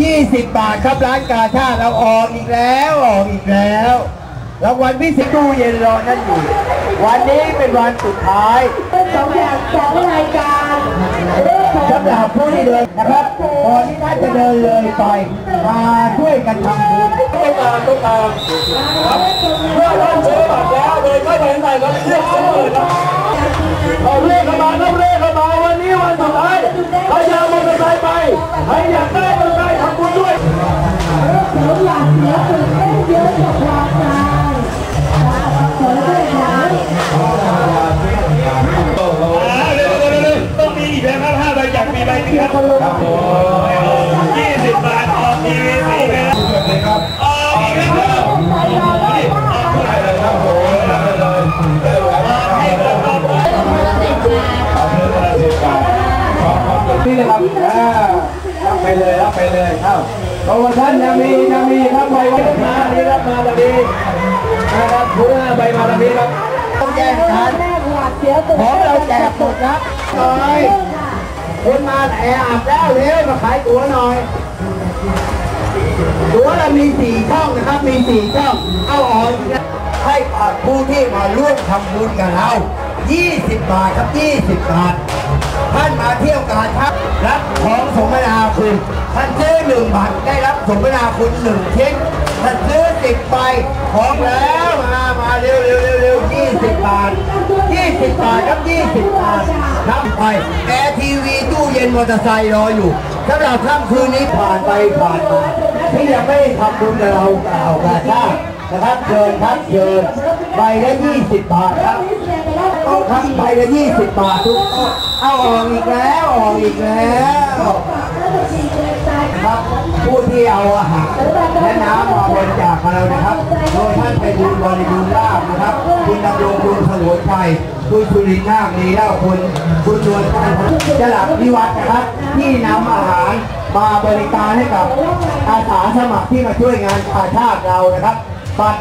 20 บาทครับร้านกาชาติเราออกอีกแล้วออกอีกแล้วรางวัลพิเศษตู้เย็นรอนั่นอยู่ วันนี้เป็นวันสุดท้ายสองอย่างสองรายการเลขของสำหรับผู้ที่เดินนะครับก่อนที่ท่านจะเดินเลยไปมาช่วยกันทำบุญต้องการต้องการครับเมื่อท่านซื้อบัตรแล้วเดินเข้าไปข้างในครับเรียกซื้อเลยครับเอาเรียกเข้ามาครับ 20 บาทออกทีวีสีไปแล้วออกอีกแล้วครับนี่นะครับรับไปเลยรับไปเลยครับโปรโมชั่นยังมียังมีรับไปวันมาดีรับมาดีนะครับคุณใบมาดีครับต้องแจ้งกันของเราแจกหมดครับต่อย คุณมาแออัดแล้วเร็วมาขายตั๋วหน่อย ตั๋วเรามีสี่ช่องนะครับ มีสี่ช่องเอาออกอีกนให้ผู้ที่มาร่วมทำบุญกับเรา 20 บาทครับ 20 บาท ท่านมาเที่ยวกาชักรับของสมนาคุณ ท่านซื้อหนึ่งบาทได้รับสมนาคุณหนึ่งชิ้นท่านซื้อสิบใบของแล้วมามาเร็วเร็วเร็วเร็วยี่สิบบาทยี่สิบบาทครับยี่สิบบาทนับ ไปแอร์ทีวีตู้เย็นมอเตอร์ไซค์รออยู่สำหรับค่ำคืนนี้ผ่านไปผ่านมา ที่ยังไม่ได้ทำบุญกับเรากล่าวกาชาตินะครับเชิญครับเชิญใบละยี่สิบบาทครับเอาครับใบละยี่สิบบาททุกเอาออกอีกแล้วออกอีกแล้วครับผู้ที่เอาอาหารและน้ำมาบริจาคมาเรานะครับโดยท่านไปบุญบริบูรณ์ลาภนะครับ คุณดำรงคุณสงวน ชัยคุณสุรินทร์นาคนีแล้าคุณคุณนวลจันทร์จลักนิวัฒน์นะครับที่นำอาหารมาบริการให้กับอาสาสมัครที่มาช่วยงานอาชาติเรานะครับบัตร